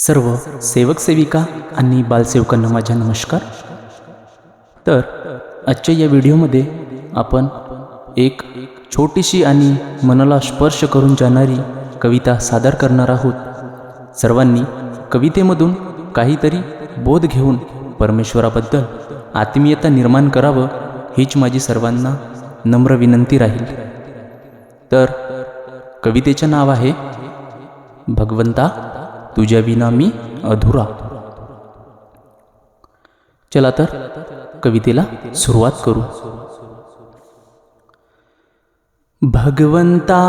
सर्व सेवक सेविका आणि बालसेवकांना माझ्या नमस्कार. तर आजच्या या व्हिडिओमध्ये आपण एक छोटीशी आणि मनाला स्पर्श करून जाणारी कविता सादर करणार आहोत. सर्वांनी कवितेमधून काहीतरी बोध घेऊन परमेश्वराबद्दल आत्मीयता निर्माण करावं हीच माझी सर्वांना नम्र विनंती राहील. तर कवितेचं नाव आहे भगवंता तुझ्या विना मी अधुरा। चला तर कवितेला सुरुवात करू। भगवंता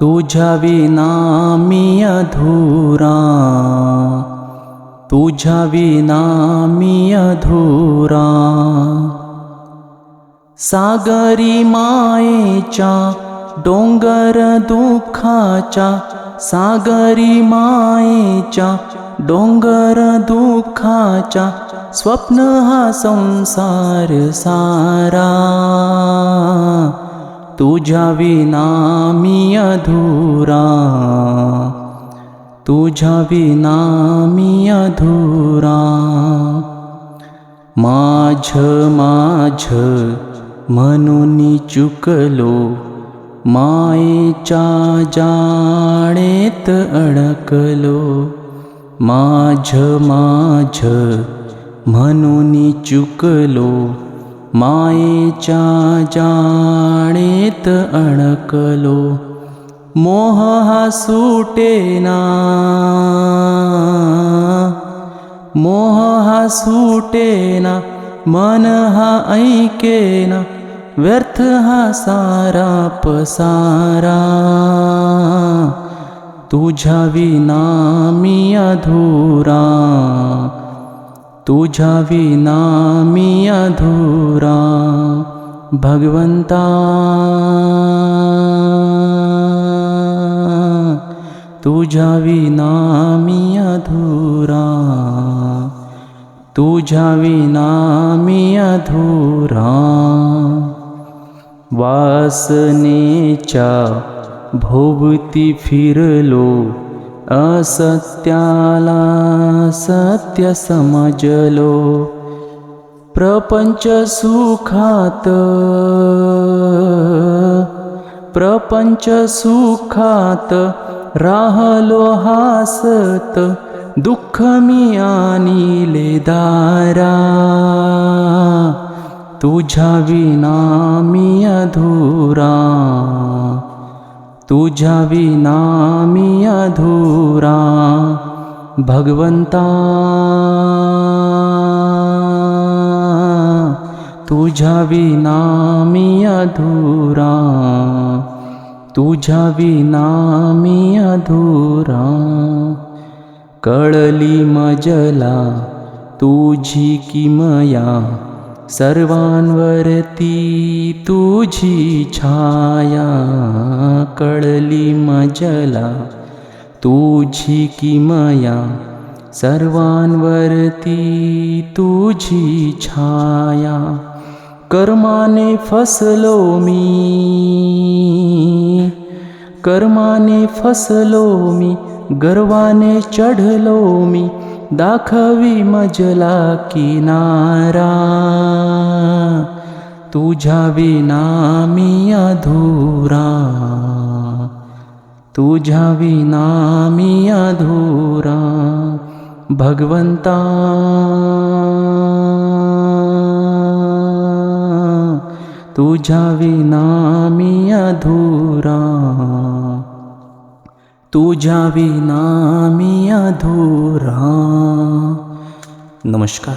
तुझ्या विना मी अधुरा। तुझ्या विना मी अधुरा। सागरी मायेच्या डोंगर दुःखाच्या सागरी मायेच्या डोंगर दुःखाच्या स्वप्न संसार सारा. मी अधुरा. तुझ्या विना मी अधुरा. माझ माझ म्हणून चुकलो मायेच्या जाळेत अडकलो. माझ माझ म्हणून चुकलो. मायेच्या जाळेत अडकलो. मोह हा सुटेना मोह हा सुटेना मन हा ऐकेना व्यर्थ हा सारा पसारा. तुझ्या विना मी अधुरा. तुझ्या विना मी अधुरा. भगवंता. तुझ्या विना मी अधुरा. विना मी अधुरा वासनेच्या भोवती फिरलो असत्याला सत्य समजलो. प्रपंच सुखात प्रपंच सुखात राहलो हासत दुःख मी आणिले दारा. तुझ्या विना मी अधुरा। तुझ्या विना मी अधुरा। भगवंता। तुझ्या विना मी अधुरा। तुझ्या विना मी अधुरा। कळली मजला तुझी किमया सर्वांवरती तुझी छाया कळली मजला तुझी किमया सर्वांवरती तुझी छाया कर्माने फसलो मी कर्माने फसलो मी गर्वाने चढलो मी दाखवी मजला किनारा तुझ्या विना मी अधुरा भगवंता. तुझ्या विना मी अधुरा तुझ्या विना मी अधुरा। नमस्कार।